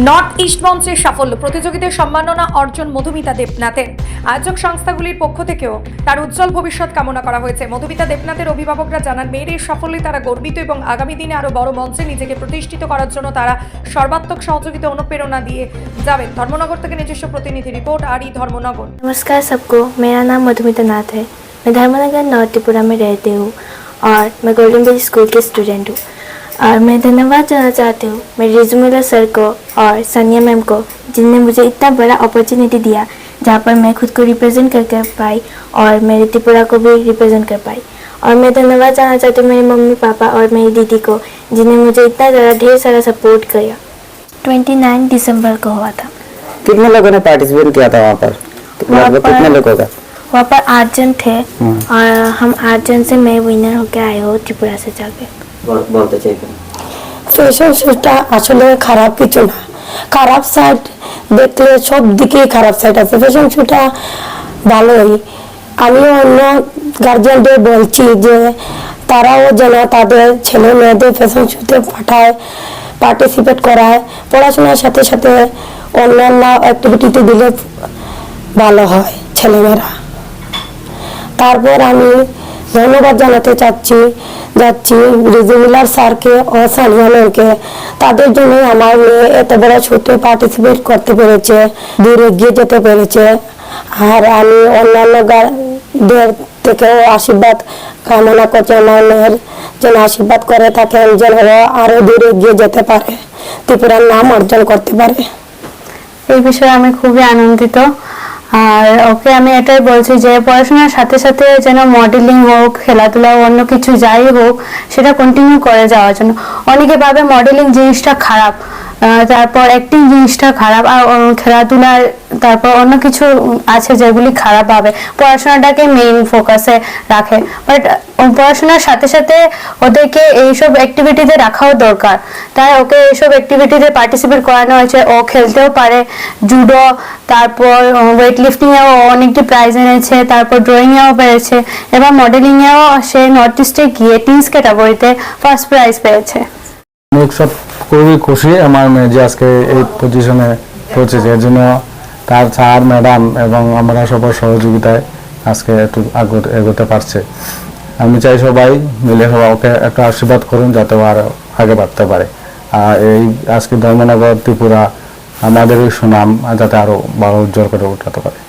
North east মঞ্চের সাফল্য প্রতিযোগীদের সম্মাননা অর্জন মধুমিতা দেবনাথের আয়োজক সংস্থাগুলির পক্ষ থেকেও তার উজ্জ্বল ভবিষ্যৎ কামনা করা হয়েছে মধুমিতা দেবনাথের অভিভাবকরা জানান মেয়ের এই সাফল্যে তারা গর্বিত এবং আগামী দিনে আরও বড় মঞ্চে নিজেকে প্রতিষ্ঠিত করার জন্য তারা সর্বাত্মক সহযোগিতা অনুপ্রেরণা দিয়ে যাবেন ধর্মনগর থেকে নিজস্ব প্রতিনিধি রিপোর্ট আর ই ধর্মনগর नमस्कार सबको मेरा नाम मधुमिता नाथ है मैं धर्मनगर नॉर्थ त्रिपुरा में रहती हूँ और मैं गोल्डन बेज स्कूल की स्टूडेंट हूँ और मैं धन्यवाद देना चाहती हूँ मेरे रिजुमिला सर को और सानिया मैम को जिनने मुझे इतना बड़ा अपॉर्चुनिटी दिया जहाँ पर मैं खुद को रिप्रेजेंट कर कर पाई और मेरे त्रिपुरा को भी रिप्रेजेंट कर पाई। और मैं धन्यवाद देना चाहती हूँ मेरे मम्मी पापा और मेरी दीदी को जिन्हें मुझे इतना ज़्यादा ढेर सारा सपोर्ट किया। ट्वेंटी नाइन दिसंबर को हुआ था। कितने लोगों ने पार्टिसिपेट किया था वहाँ पर? वहाँ लगभग पर- कितने लोगों का? वहाँ पर आठ जन थे हम्म। और हम आठ जन से मैं विनर होकर आए हो त्रिपुरा से जाके। বলতে চাইবেন? ফ্যাশন শোটা আসলে খারাপ কিছু না। খারাপ সাইড দেখলে সব দিকেই খারাপ সাইড আছে। ফ্যাশন শোটা ভালোই। আমিও অন্য গার্জিয়ানদের বলছি যে, তারাও যেন তাদের ছেলে মেয়েদের ফ্যাশন শোতে পাঠায় পার্টিসিপেট করায়। পড়াশোনার সাথে সাথে অন্যান্য অ্যাক্টিভিটিতে দিলে ভালো হয় ছেলেমেয়েরা। তারপর আমি ধন্যবাদ জানাতে চাচ্ছি, যাচ্ছি। রিজুমিলার স্যারকে ও সানিয়া তাদের জন্য আমার মেয়ে এত বড় ছোটে পার্টিসিপেট করতে পেরেছে, দূর এগিয়ে যেতে পেরেছে। আর আমি অন্যান্য গার্ডদের থেকেও আশীর্বাদ কামনা করছি, আমার মেয়ের যেন আশীর্বাদ করে থাকেন, যেন আরও দূরে এগিয়ে যেতে পারে, ত্রিপুরার নাম অর্জন করতে পারে। এই বিষয়ে আমি খুবই আনন্দিত। আর ওকে আমি এটাই বলছি যে পড়াশোনার সাথে সাথে যেন মডেলিং হোক, খেলাধুলা অন্য কিছু যাই হোক, সেটা কন্টিনিউ করে যাওয়ার জন্য। অনেকে ভাবে মডেলিং জিনিসটা খারাপ। তারপর অ্যাক্টিং জিনিসটা খারাপ, আর খেলাধুলার, তারপর অন্য কিছু আছে যেগুলি খারাপ ভাবে। পড়াশোনাটাকে মেইন ফোকাসে রাখে। বাট পড়াশোনার সাথে সাথে ওদেরকে এইসব অ্যাক্টিভিটিতে রাখাও দরকার। তাই ওকে এইসব অ্যাক্টিভিটিতে পার্টিসিপেট করানো হয়েছে। ও খেলতেও পারে। জুডো তারপর ওয়েট লিফটিংয়েও অনেকটি প্রাইজ এনেছে। তারপর ড্রয়িংয়েও পেয়েছে। এবার মডেলিংয়েও সে নর্থ ইস্টে গিয়ে টিন্স ক্যাটাগরিতে ফার্স্ট প্রাইজ পেয়েছে। খুবই খুশি আমার মেয়ে যে আজকে এই পজিশনে পৌঁছেছে। এর জন্য তার স্যার ম্যাডাম এবং আমরা সবার সহযোগিতায় আজকে একটু এগোতে পারছে। আমি চাই সবাই মিলে সবাই ওকে একটা আশীর্বাদ করুন যাতে ও আরও আগে বাড়তে পারে। আর এই আজকে ধর্মনগর, ত্রিপুরা আমাদের এই সুনাম যাতে আরও বড় উজ্জ্বল করে উঠাতে পারে।